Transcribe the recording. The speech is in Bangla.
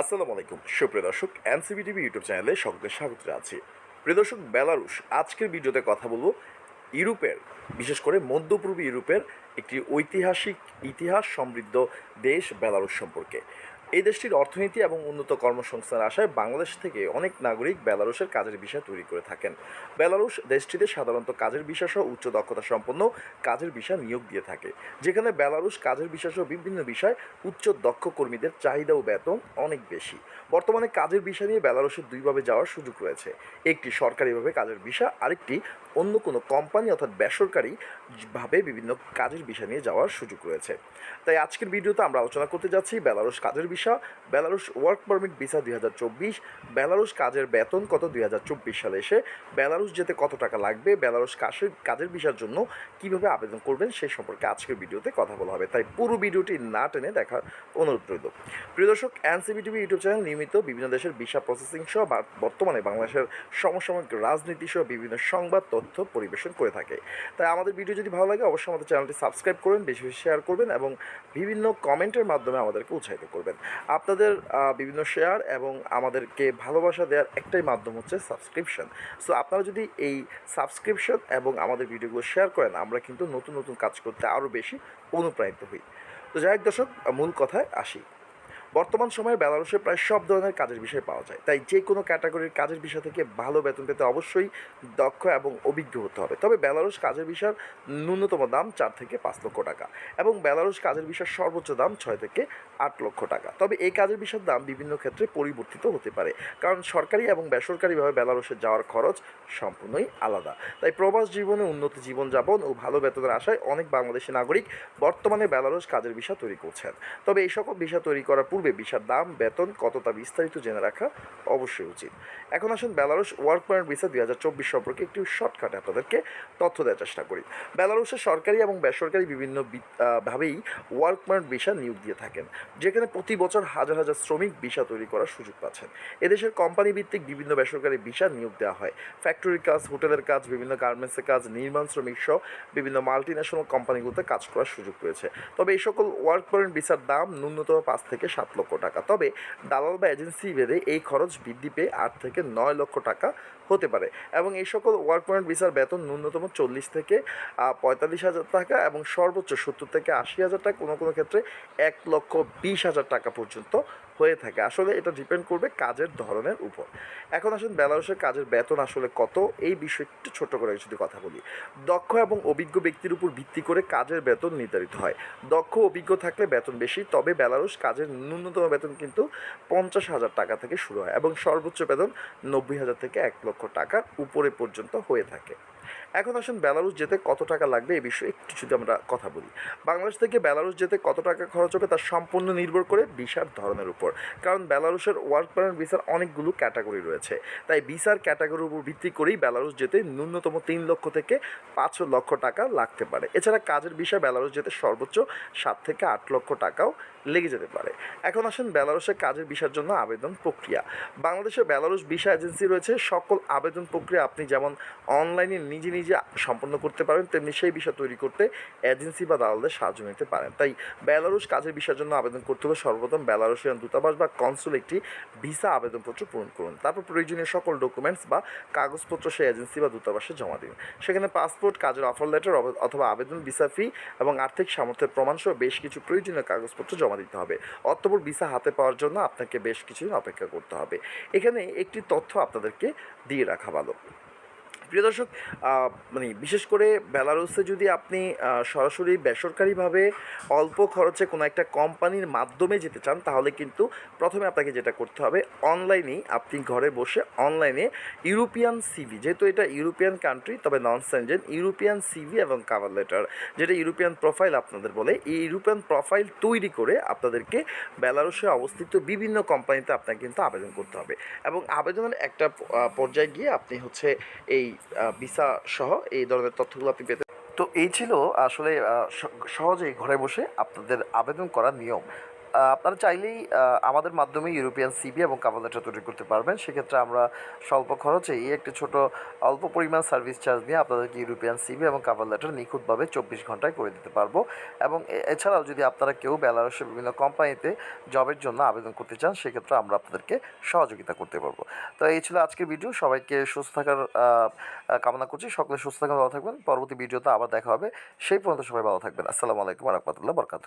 আসসালামু আলাইকুম। সুপ্রিয় দর্শক, এনসিবি টিভি ইউটিউব চ্যানেলে সকলকে স্বাগত জানাচ্ছি। প্রিয় দর্শক, বেলারুশ। আজকের ভিডিওতে কথা বলব ইউরোপের, বিশেষ করে মধ্যপূর্ব ইউরোপের একটি ঐতিহাসিক ইতিহাস সমৃদ্ধ দেশ বেলারুশ সম্পর্কে। এই দেশটির অর্থনীতি এবং উন্নত কর্মসংস্থান আশায় বাংলাদেশ থেকে অনেক নাগরিক বেলারুশের কাজের বিষয় তৈরি করে থাকেন। বেলারুশ দেশটিতে সাধারণত কাজের বিষয় সহ উচ্চ দক্ষতা সম্পন্ন কাজের বিষয় নিয়োগ দিয়ে থাকে, যেখানে বেলারুশ কাজের বিষয় সহ বিভিন্ন বিষয় উচ্চ দক্ষ কর্মীদের চাহিদা ও বেতন অনেক বেশি। বর্তমানে কাজের বিষয় নিয়ে বেলারুশে দুইভাবে যাওয়ার সুযোগ রয়েছে। একটি সরকারিভাবে কাজের বিষয় আরেকটি অন্য কোনো কোম্পানি অর্থাৎ বেসরকারি ভাবে বিভিন্ন কাজের বিষয় নিয়ে যাওয়ার সুযোগ রয়েছে। তাই আজকের ভিডিওতে আমরা আলোচনা করতে যাচ্ছি বেলারুশ কাজের বিষয় বেলারুশ ওয়ার্ক পারমিট ভিসা দুই হাজার চব্বিশ, বেলারুশ কাজের বেতন কত দুই হাজার চব্বিশ সালে এসে, বেলারুশ যেতে কত টাকা লাগবে, বেলারুশ কাজের কাজের ভিসার জন্য কীভাবে আবেদন করবেন সে সম্পর্কে আজকের ভিডিওতে কথা বলা হবে। তাই পুরো ভিডিওটি না টেনে দেখার অনুরোধ রইল। প্রিয় দর্শক এনসিবি টিভি ইউটিউব চ্যানেল নিয়মিত বিভিন্ন দেশের ভিসা প্রসেসিং সহ বর্তমানে বাংলাদেশের সমসাময়িক রাজনীতি সহ বিভিন্ন সংবাদ তথ্য পরিবেশন করে থাকে। তাই আমাদের ভিডিও যদি ভালো লাগে, অবশ্যই আমাদের চ্যানেলটি সাবস্ক্রাইব করবেন বেশি বেশি শেয়ার করবেন এবং বিভিন্ন কমেন্টের মাধ্যমে আমাদেরকে উৎসাহিত করবেন। আপনাদের বিভিন্ন শেয়ার এবং আমাদেরকে ভালোবাসা দেওয়ার একটাই মাধ্যম হচ্ছে সাবস্ক্রিপশন। সো আপনারা যদি এই সাবস্ক্রিপশন এবং আমাদের ভিডিওগুলো শেয়ার করেন, আমরা কিন্তু নতুন নতুন কাজ করতে আরও বেশি অনুপ্রাণিত হই। তো যাই হোক দর্শক, মূল কথায় আসি। বর্তমান সময়ে বেলারুশে প্রায় সব ধরনের কাজের বিষয় পাওয়া যায়। তাই যে কোনো ক্যাটাগরির কাজের বিষয় থেকে ভালো বেতন পেতে অবশ্যই দক্ষ এবং অভিজ্ঞ হতে হবে। তবে বেলারুশ কাজের বিষয়ের ন্যূনতম দাম চার থেকে পাঁচ লক্ষ টাকা এবং বেলারুশ কাজের বিষয়ের সর্বোচ্চ দাম ছয় থেকে আট লক্ষ টাকা। তবে এই কাজের বিষয়ের দাম বিভিন্ন ক্ষেত্রে পরিবর্তিত হতে পারে, কারণ সরকারি এবং বেসরকারিভাবে বেলারুশে যাওয়ার খরচ সম্পূর্ণই আলাদা। তাই প্রবাস জীবনে উন্নত জীবনযাপন ও ভালো বেতনের আশায় অনেক বাংলাদেশি নাগরিক বর্তমানে বেলারুশ কাজের বিষয় তৈরি করছেন। তবে এই সকল বিষয় তৈরি করার পূর্বে ভিসার দাম, বেতন কত তা বিস্তারিত জেনে রাখা অবশ্যই উচিত। এখন আসুন বেলারুশ ওয়ার্ক পয়েন্ট ভিসা দুই হাজার চব্বিশ সম্পর্কে একটু শর্টকাটে আপনাদেরকে তথ্য দেওয়ার চেষ্টা করি। বেলারুশের সরকারি এবং বেসরকারি বিভিন্ন ভাবেই ওয়ার্ক পয়েন্ট ভিসা নিয়োগ দিয়ে থাকেন, যেখানে প্রতি বছর হাজার হাজার শ্রমিক ভিসা তৈরি করার সুযোগ পাচ্ছেন। এদেশের কোম্পানি ভিত্তিক বিভিন্ন বেসরকারি ভিসা নিয়োগ দেওয়া হয়। ফ্যাক্টরির কাজ হোটেলের কাজ, বিভিন্ন গার্মেন্টসের কাজ, নির্মাণ শ্রমিক সহ বিভিন্ন মাল্টি ন্যাশনাল কোম্পানিগুলোতে কাজ করার সুযোগ রয়েছে। তবে এই সকল ওয়ার্ক পয়েন্ট ভিসার দাম ন্যূনতম পাঁচ থেকে সাত লক্ষ টাকা। তবে দালাল বা এজেন্সি ভেদে এই খরচ বৃদ্ধি পেয়ে আট থেকে নয় লক্ষ টাকা হতে পারে এবং এই সকল ওয়ার্ক পয়েন্ট ভিসার বেতন ন্যূনতম চল্লিশ থেকে পঁয়তাল্লিশ হাজার টাকা এবং সর্বোচ্চ সত্তর থেকে আশি হাজার টাকা। কোনো কোনো ক্ষেত্রে এক লক্ষ বিশ হাজার টাকা পর্যন্ত হয়ে থাকে। আসলে এটা ডিপেন্ড করবে কাজের ধরনের উপর। এখন আসুন বেলারুশের কাজের বেতন আসলে কত? এই বিষয়ে একটু ছোট করে যদি কথা বলি। দক্ষ এবং অভিজ্ঞ ব্যক্তির উপর ভিত্তি করে কাজের বেতন নির্ধারিত হয়। দক্ষ অভিজ্ঞ থাকলে বেতন বেশি, তবে বেলারুশ কাজের ন্যূনতম বেতন কিন্তু পঞ্চাশ হাজার টাকা থেকে শুরু হয় এবং সর্বোচ্চ বেতন নব্বই হাজার থেকে এক লক্ষ টাকার উপরে পর্যন্ত হয়ে থাকে। এখন আসুন বেলারুশ যেতে কত টাকা লাগবে এই বিষয়ে একটু যদি আমরা কথা বলি। বাংলাদেশ থেকে বেলারুশ যেতে কত টাকা খরচ হবে তার সম্পূর্ণ নির্ভর করে ভিসার ধরনের উপর। কারণ বেলারুশের ওয়ার্ক পারমিট ভিসার অনেকগুলো ক্যাটাগরি রয়েছে। তাই ভিসার ক্যাটাগরির উপর ভিত্তি করেই বেলারুশ যেতে ন্যূনতম তিন লক্ষ থেকে পাঁচ লক্ষ টাকা লাগতে পারে। এছাড়া কাজের বিষয়ে বেলারুশ যেতে সর্বোচ্চ সাত থেকে আট লক্ষ টাকাও লেগে যেতে পারে। এখন আসেন বেলারুশের কাজের ভিসার জন্য আবেদন প্রক্রিয়া। বাংলাদেশে বেলারুশ ভিসা এজেন্সি রয়েছে। সকল আবেদন প্রক্রিয়া আপনি যেমন অনলাইনে নিজে নিজে সম্পন্ন করতে পারেন, তেমনি সেই বিষয় তৈরি করতে এজেন্সি বা দালালদের সাহায্য নিতে পারেন। তাই বেলারুশ কাজের বিষয়ের জন্য আবেদন করতে হলে সর্বপ্রথম বেলারুশিয়ান দূতাবাস বা কনসুল একটি ভিসা আবেদনপত্র পূরণ করুন। তারপর প্রয়োজনীয় সকল ডকুমেন্টস বা কাগজপত্র সেই এজেন্সি বা দূতাবাসে জমা দিন। সেখানে পাসপোর্ট, কাজের অফার লেটার অথবা আবেদন, ভিসা ফি এবং আর্থিক সামর্থ্যের প্রমাণ সহ বেশ কিছু প্রয়োজনীয় কাগজপত্র জমা দিতে হবে। অতপর ভিসা হাতে পাওয়ার জন্য আপনাকে বেশ কিছুদিন অপেক্ষা করতে হবে। এখানে একটি তথ্য আপনাদেরকে দিয়ে রাখা ভালো। প্রিয় দর্শক মানে বিশেষ করে বেলারুসে যদি আপনি সরাসরি বেসরকারিভাবে অল্প খরচে কোনো একটা কোম্পানির মাধ্যমে যেতে চান, তাহলে কিন্তু প্রথমে আপনাকে যেটা করতে হবে, অনলাইনেই আপনি ঘরে বসে অনলাইনে ইউরোপিয়ান সিভি, যেহেতু এটা ইউরোপিয়ান কান্ট্রি তবে নন সেনজেন ইউরোপিয়ান সিভি এবং কাভার লেটার যেটা ইউরোপিয়ান প্রোফাইল আপনাদের বলে, এই ইউরোপিয়ান প্রোফাইল তৈরি করে আপনাদেরকে বেলারুসে অবস্থিত বিভিন্ন কোম্পানিতে আপনাকে কিন্তু আবেদন করতে হবে। এবং আবেদনের একটা পর্যায়ে গিয়ে আপনি হচ্ছে এই ভিসা সহ এই ধরনের তথ্যগুলো আপনি পেতে তো এই ছিল আসলে সহজেই ঘরে বসে আপনাদের আবেদন করার নিয়ম। আপনারা চাইলেই আমাদের মাধ্যমে ইউরোপিয়ান সিবি এবং লেটার তৈরি করতে পারবেন। সেক্ষেত্রে আমরা স্বল্প খরচে এই একটি ছোট, অল্প পরিমাণ সার্ভিস চার্জ নিয়ে আপনাদেরকে ইউরোপিয়ান সিবি এবং কাভার লেটার নিখুঁতভাবে চব্বিশ ঘন্টায় করে দিতে পারব। এবং এছাড়াও যদি আপনারা কেউ বেলারসের বিভিন্ন কোম্পানিতে জবের জন্য আবেদন করতে চান, সেক্ষেত্রে আমরা আপনাদেরকে সহযোগিতা করতে পারব। তো এই ছিল আজকের ভিডিও। সবাইকে সুস্থ থাকার কামনা করছি। সকলে সুস্থ থাকবেন, ভালো থাকবেন। পরবর্তী ভিডিওতে আবার দেখা হবে। সেই পর্যন্ত সবাই ভালো থাকবেন। আসসালামু আলাইকুম রহমতুল্লাহ বরকাত